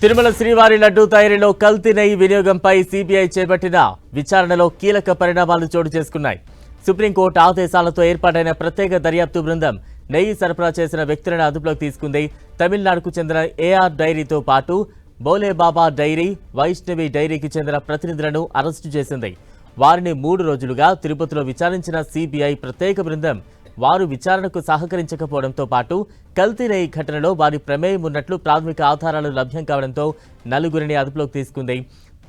తిరుమల శ్రీవారి లడ్డూ తయారీలో కల్తీ నెయ్యి వినియోగంపై సిబిఐ చేపట్టిన విచారణలో కీలక పరిణామాలు చోటు చేసుకున్నాయి. సుప్రీంకోర్టు ఆదేశాలతో ఏర్పాటైన ప్రత్యేక దర్యాప్తు బృందం నెయ్యి సరఫరా చేసిన వ్యక్తులను అదుపులోకి తీసుకుంది. తమిళనాడుకు చెందిన ఏఆర్ డైరీతో పాటు బోలేబాబా డైరీ వైష్ణవి డైరీకి చెందిన ప్రతినిధులను అరెస్టు చేసింది. వారిని మూడు రోజులుగా తిరుపతిలో విచారించిన సిబిఐ ప్రత్యేక బృందం వారు విచారణకు సహకరించకపోవడంతో పాటు కల్తీ నెయ్యి ఘటనలో వారి ప్రమేయం ఉన్నట్లు ప్రాథమిక ఆధారాలు లభ్యం కావడంతో నలుగురిని అదుపులోకి తీసుకుంది.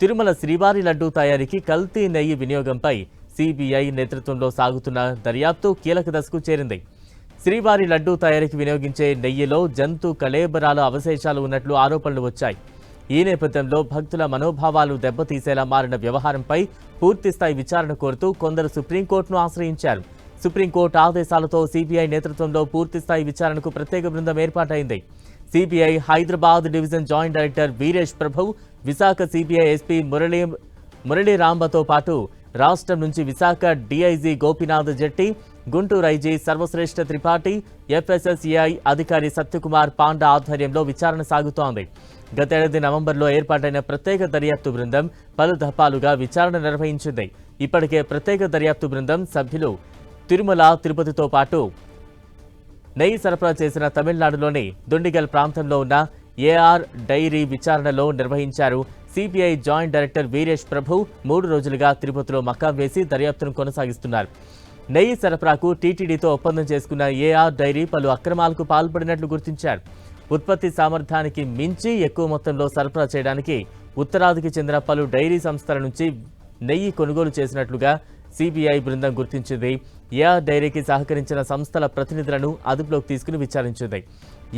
తిరుమల శ్రీవారి లడ్డూ తయారీకి కల్తీ నెయ్యి వినియోగంపై సిబిఐ నేతృత్వంలో సాగుతున్న దర్యాప్తు కీలక దశకు చేరింది. శ్రీవారి లడ్డూ తయారీకి వినియోగించే నెయ్యిలో జంతు కళేబరాల అవశేషాలు ఉన్నట్లు ఆరోపణలు వచ్చాయి. ఈ నేపథ్యంలో భక్తుల మనోభావాలు దెబ్బతీసేలా మారిన వ్యవహారంపై పూర్తిస్థాయి విచారణ కోరుతూ కొందరు సుప్రీంకోర్టును ఆశ్రయించారు. సుప్రీంకోర్టు ఆదేశాలతో సిబిఐ నేతృత్వంలో పూర్తిస్థాయి విచారణకు ప్రత్యేక బృందం ఏర్పాటైంది. CBI Hyderabad division joint director Veeresh Prabhu Visakha CBI SP Murali Murali రాంబతో పాటు రాష్ట్రం నుంచి Visakha DIG Gopinath Jetti Guntur IG Sarvashreshtha Tripathi FSSAI అధికారి సత్యకుమార్ పాండా ఆధ్వర్యంలో విచారణ సాగుతోంది. గతేడాది నవంబర్లో ఏర్పాటైన ప్రత్యేక దర్యాప్తు బృందం పలు దఫాలుగా విచారణ నిర్వహించింది. ఇప్పటికే ప్రత్యేక దర్యాప్తు బృందం సభ్యులు తిరుమల తిరుపతితో పాటు నెయ్యి సరఫరా చేసిన తమిళనాడులోని దుండిగల్ ప్రాంతంలో ఉన్న ఏఆర్ డైరీ విచారణలో నిర్వహించారు CBI joint director Veeresh Prabhu. మూడు రోజులుగా తిరుపతిలో మకాం వేసి దర్యాప్తును కొనసాగిస్తున్నారు. నెయ్యి సరఫరాకు టీటీడీతో ఒప్పందం చేసుకున్న ఏఆర్ డైరీ పలు అక్రమాలకు పాల్పడినట్లు గుర్తించారు. ఉత్పత్తి సామర్థ్యానికి మించి ఎక్కువ మొత్తంలో సరఫరా చేయడానికి ఉత్తరాదికి చెందిన పలు డైరీ సంస్థల నుంచి నెయ్యి కొనుగోలు చేసినట్లుగా సిబిఐ బృందం గుర్తించింది. ఏఆర్ డైరీకి సహకరించిన సంస్థల ప్రతినిధులను అదుపులోకి తీసుకుని విచారించింది.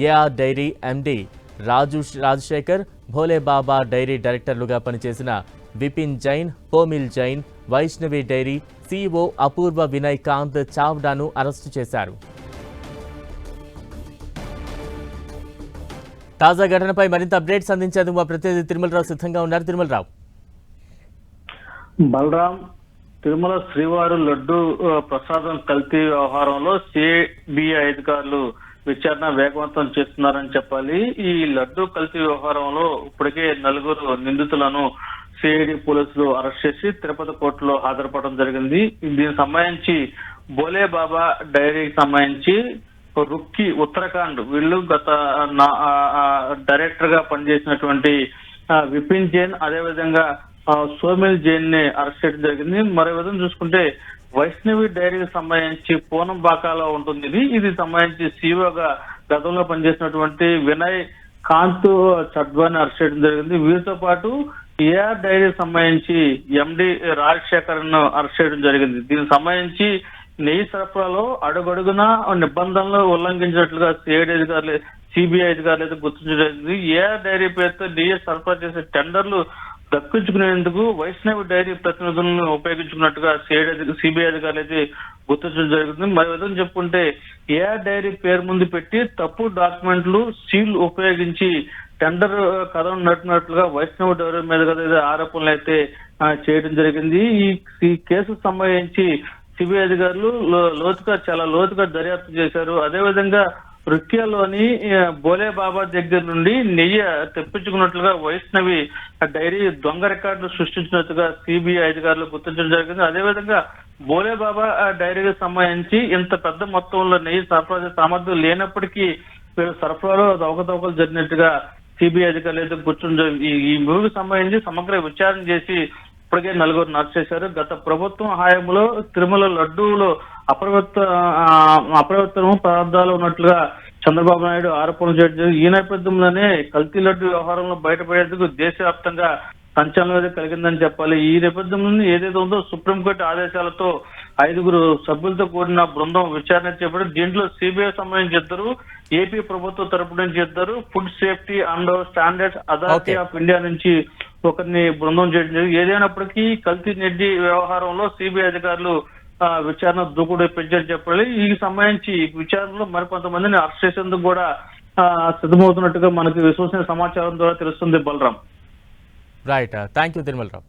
AR dairy MD Raju Rajasekhar Bhole Baba dairy డైరెక్టర్లుగా పనిచేసిన విపిన్ జైన్ పోమిల్ జైన్ వైష్ణవి డైరీ సీఈఓ అపూర్వ వినయ్ కాంత్ చావ్డాను అరెస్టు చేశారు. తాజా ఘటనపై మరింత అప్డేట్స్ అందించేందుకు మా ప్రతినిధి తిరుమలరావు సిద్ధంగా ఉన్నారు. తిరుమలరావు. బలరాం తిరుమల శ్రీవారు లడ్డు ప్రసాదం కల్తీ వ్యవహారంలో సిబిఐ అధికారులు విచారణ వేగవంతం చేస్తున్నారని చెప్పాలి. ఈ లడ్డు కల్తీ వ్యవహారంలో ఇప్పటికే నలుగురు నిందితులను సిఐడి పోలీసులు అరెస్ట్ చేసి తిరుపతి కోర్టులో హాజరుపడడం జరిగింది. దీనికి సంబంధించి బోలే బాబా డైరీకి సంబంధించి రుక్కి ఉత్తరాఖండ్ వీళ్ళు గత నా- డైరెక్టర్గా పనిచేసినటువంటి విపిన్ జైన్ అదే విధంగా సోమిల్ జైన్ని అరెస్ట్ చేయడం జరిగింది. మరో విధంగా చూసుకుంటే వైష్ణవి డైరీకి సంబంధించి పూనం బాకాలో ఉంటుంది ఇది. ఇది సంబంధించి సీఓగా గతంలో పనిచేసినటువంటి వినయ్ కాంత్ చడ్వాని అరెస్ట్ చేయడం జరిగింది. వీరితో పాటు ఏఆర్ డైరీకి సంబంధించి ఎండి రాజశేఖర్ను అరెస్ట్ చేయడం జరిగింది. దీనికి సంబంధించి నెయ్యి సరఫరాలో అడుగడుగున నిబంధనలు ఉల్లంఘించినట్లుగా సిఐడి అధికారులు సిబిఐ అధికారులు అయితే గుర్తించడం జరిగింది. ఏఆర్ డైరీ పేరుతో నెయ్యి సరఫరా చేసే టెండర్లు దక్కించుకునేందుకు వైష్ణవి డైరీ ప్రతినిధులను ఉపయోగించుకున్నట్టుగా సిబిఐ అధికారులు అయితే గుర్తించడం జరుగుతుంది మరి విధంగా చెప్పుకుంటే ఏఆర్ డైరీ పేరు ముందు పెట్టి తప్పు డాక్యుమెంట్లు సీల్ ఉపయోగించి టెండర్ కథను నడిపినట్లుగా వైష్ణవ డైరీ మీద కదా ఆరోపణలు అయితే చేయడం జరిగింది. ఈ కేసు కేసుకు సంబంధించి సిబిఐ అధికారులు లోతుగా చాలా లోతుగా దర్యాప్తు చేశారు. అదేవిధంగా రుక్యాలోని బోలే బాబా దగ్గర నుండి నెయ్యి తెప్పించుకున్నట్లుగా వైష్ణవి డైరీ దొంగ రికార్డులు సృష్టించినట్టుగా సిబిఐ అధికారులు గుర్తించడం జరిగింది. అదేవిధంగా బోలే బాబా ఆ డైరీకి సంబంధించి ఇంత పెద్ద మొత్తంలో నెయ్యి సరఫరా సామర్థ్యం లేనప్పటికీ వీళ్ళు సరఫరాలో అవకతవకలు జరిగినట్టుగా సిబిఐ అధికారులు అయితే కూర్చుని ఈ- ఈ సంబంధించి సమగ్ర విచారణ చేసి ఇప్పటికే నలుగురు అరెస్ట్ చేశారు గత ప్రభుత్వం హయాంలో తిరుమల లడ్డూలో అప్రవత్త ఆ, అప్రవత్తనం పదార్థాలు ఉన్నట్లుగా చంద్రబాబు నాయుడు ఆరోపణలు చేయడం. ఈ నేపథ్యంలోనే కల్తీ లడ్డు వ్యవహారంలో బయటపడేందుకు దేశవ్యాప్తంగా సంచలనం అయితే కలిగిందని చెప్పాలి ఈ నేపథ్యంలో ఏదైతే ఉందో సుప్రీంకోర్టు ఆదేశాలతో ఐదుగురు సభ్యులతో కూడిన బృందం విచారణ చేపట్టి దీంట్లో సిబిఐ సంబంధించి ఇద్దరు ఏపీ ప్రభుత్వం తరపు నుంచి ఇద్దరు food safety and standards authority. Of India నుంచి ఒకరిని బృందం చేయడం జరిగింది. ఏదైనప్పటికీ కల్తీ నెడ్డి వ్యవహారంలో సిబిఐ అధికారులు విచారణ దూకుడు పెంచారని చెప్పాలి. ఈ సంబంధించి విచారణలో మరికొంతమందిని అరెస్ట్ చేసేందుకు కూడా సిద్ధమవుతున్నట్టుగా మనకి విశ్వసనీయ సమాచారం ద్వారా తెలుస్తుంది Balaram. Right thank you Tirumalarao